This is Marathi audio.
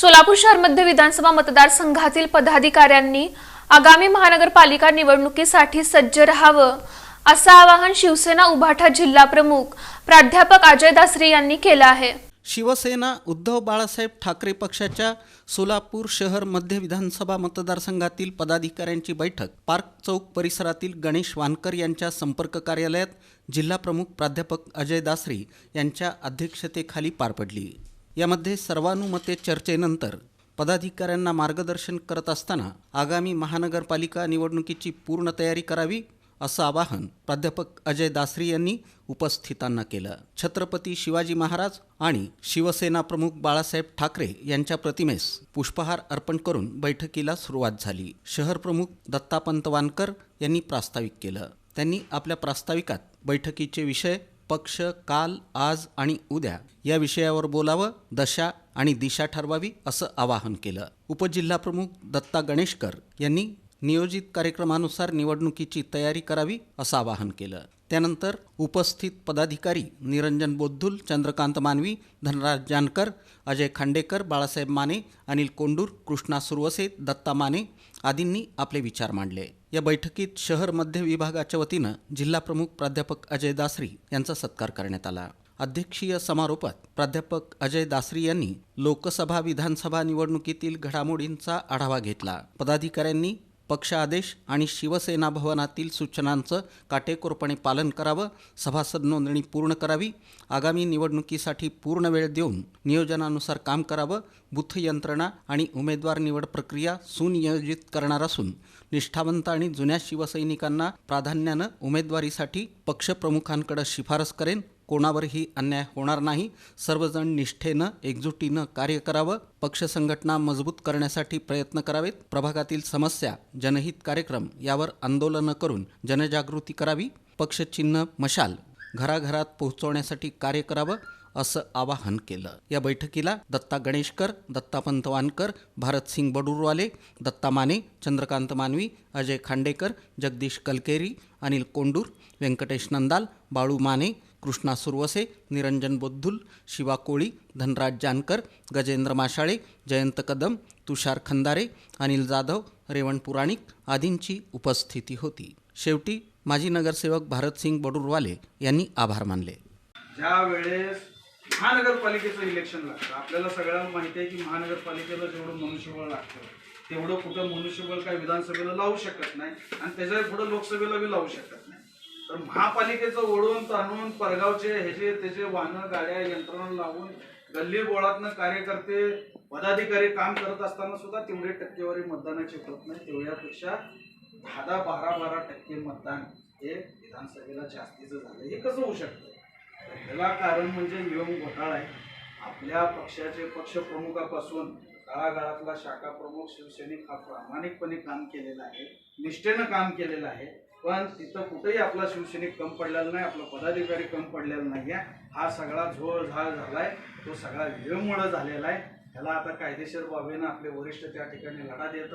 सोलापूर शहर मध्य विधानसभा मतदारसंघातील पदाधिकाऱ्यांनी आगामी महानगरपालिका निवडणुकीसाठी सज्ज राहावं असं आवाहन शिवसेना उभाठा जिल्हा प्रमुख प्राध्यापक अजय दासरे यांनी केलं आहे. शिवसेना उद्धव बाळासाहेब ठाकरे पक्षाच्या सोलापूर शहर मध्य विधानसभा मतदारसंघातील पदाधिकाऱ्यांची बैठक पार्क चौक परिसरातील गणेश वानकर यांच्या संपर्क कार्यालयात जिल्हाप्रमुख प्राध्यापक अजय दासरी यांच्या अध्यक्षतेखाली पार पडली. यामध्ये सर्वानुमते चर्चेनंतर पदाधिकाऱ्यांना मार्गदर्शन करत असताना आगामी महानगरपालिका निवडणुकीची पूर्ण तयारी करावी असं आवाहन प्राध्यापक अजय दासरी यांनी उपस्थितांना केलं. छत्रपती शिवाजी महाराज आणि शिवसेना प्रमुख बाळासाहेब ठाकरे यांच्या प्रतिमेस पुष्पहार अर्पण करून बैठकीला सुरुवात झाली. शहर प्रमुख दत्तापंत वानकर यांनी प्रास्ताविक केलं. त्यांनी आपल्या प्रास्ताविकात बैठकीचे विषय पक्ष काल आज आणि उद्या या विषयावर बोलावं दशा आणि दिशा ठरवावी असं आवाहन केलं. उपजिल्हाप्रमुख दत्ता गणेशकर यांनी नियोजित कार्यक्रमानुसार निवडणुकीची तयारी करावी असं आवाहन केलं. त्यानंतर उपस्थित पदाधिकारी निरंजन बोद्धुल चंद्रकांत मानवी धनराज जानकर अजय खांडेकर बाळासाहेब माने अनिल कोंडूर कृष्णा सुरवसे दत्ता माने आदींनी आपले विचार मांडले. या बैठकीत शहर मध्य विभागाच्या वतीनं जिल्हाप्रमुख प्राध्यापक अजय दासरी यांचा सत्कार करण्यात आला. अध्यक्षीय समारोपात प्राध्यापक अजय दासरी यांनी लोकसभा विधानसभा निवडणुकीतील घडामोडींचा आढावा घेतला. पदाधिकाऱ्यांनी पक्ष आदेश आणि शिवसेना भवनातील सूचनांचं काटेकोरपणे पालन करावं सभासद नोंदणी पूर्ण करावी आगामी निवडणुकीसाठी पूर्ण वेळ देऊन नियोजनानुसार काम करावं बुथ यंत्रणा आणि उमेदवार निवड प्रक्रिया सुनियोजित करणार असून निष्ठावंत आणि जुन्या शिवसैनिकांना प्राधान्यानं उमेदवारीसाठी पक्षप्रमुखांकडे शिफारस करेन कोणावरही अन्याय होणार नाही. सर्वजण निष्ठेनं एकजुटीनं कार्य करावं. पक्ष संघटना मजबूत करण्यासाठी प्रयत्न करावेत. प्रभागातील समस्या जनहित कार्यक्रम यावर आंदोलनं करून जनजागृती करावी. पक्षचिन्ह मशाल घराघरात पोहोचवण्यासाठी कार्य करावं असं आवाहन केलं. या बैठकीला दत्ता गणेशकर दत्तापंत वानकर भारतसिंग बडूरवाले दत्ता माने चंद्रकांत मानवी अजय खांडेकर जगदीश कलकेरी अनिल कोंडूर व्यंकटेश नंदाल बाळू माने कृष्णा सुरवसे निरंजन बोद्धुल शिवा कोळी धनराज जानकर गजेंद्र माशाळे जयंत कदम तुषार खंदारे अनिल जाधव रेवण पुराणिक आदींची उपस्थिती होती. शेवटी माजी नगरसेवक भारतसिंग बडुरवाले यांनी आभार मानले. ज्या वेळेस महानगरपालिकेचं इलेक्शन लागतं आपल्याला सगळ्यांना माहिती आहे की महानगरपालिकेला जेवढं मनुष्यबळ लागतं तेवढं कुठं मनुष्यबळ काय विधानसभेला लावू शकत नाही आणि त्याच्या पुढं लोकसभेला बी लावू शकत नाही. तर महापालिकेचं ओढून ताणून परगावचे ह्याचे त्याचे वाहनं गाड्या यंत्रणा लावून गल्ली बोळातनं कार्यकर्ते पदाधिकारी काम करत असताना सुद्धा तेवढी टक्केवारी मतदानाची होत नाही तेवढ्यापेक्षा दहा दहा बारा बारा टक्के मतदान हे विधानसभेला जास्तीचं झालं. हे कसं होऊ शकतं? पहिला कारण म्हणजे नियम घोटाळा आहे. आपल्या पक्षाचे पक्षप्रमुखापासून तळागाळातला शाखा प्रमुख शिवसैनिक हा प्रामाणिकपणे काम केलेलं आहे. निष्ठेनं काम केलेलं आहे. पण तिथं कुठेही आपला शिवसैनिक कम पडलेला नाही आपला पदाधिकारी कम पडलेला नाही आहे हा सगळा झोळ झाळ झालाय तो सगळा वेळमुळं झालेला आहे. त्याला आता कायदेशीर बाबीनं आपले वरिष्ठ त्या ठिकाणी लढा देत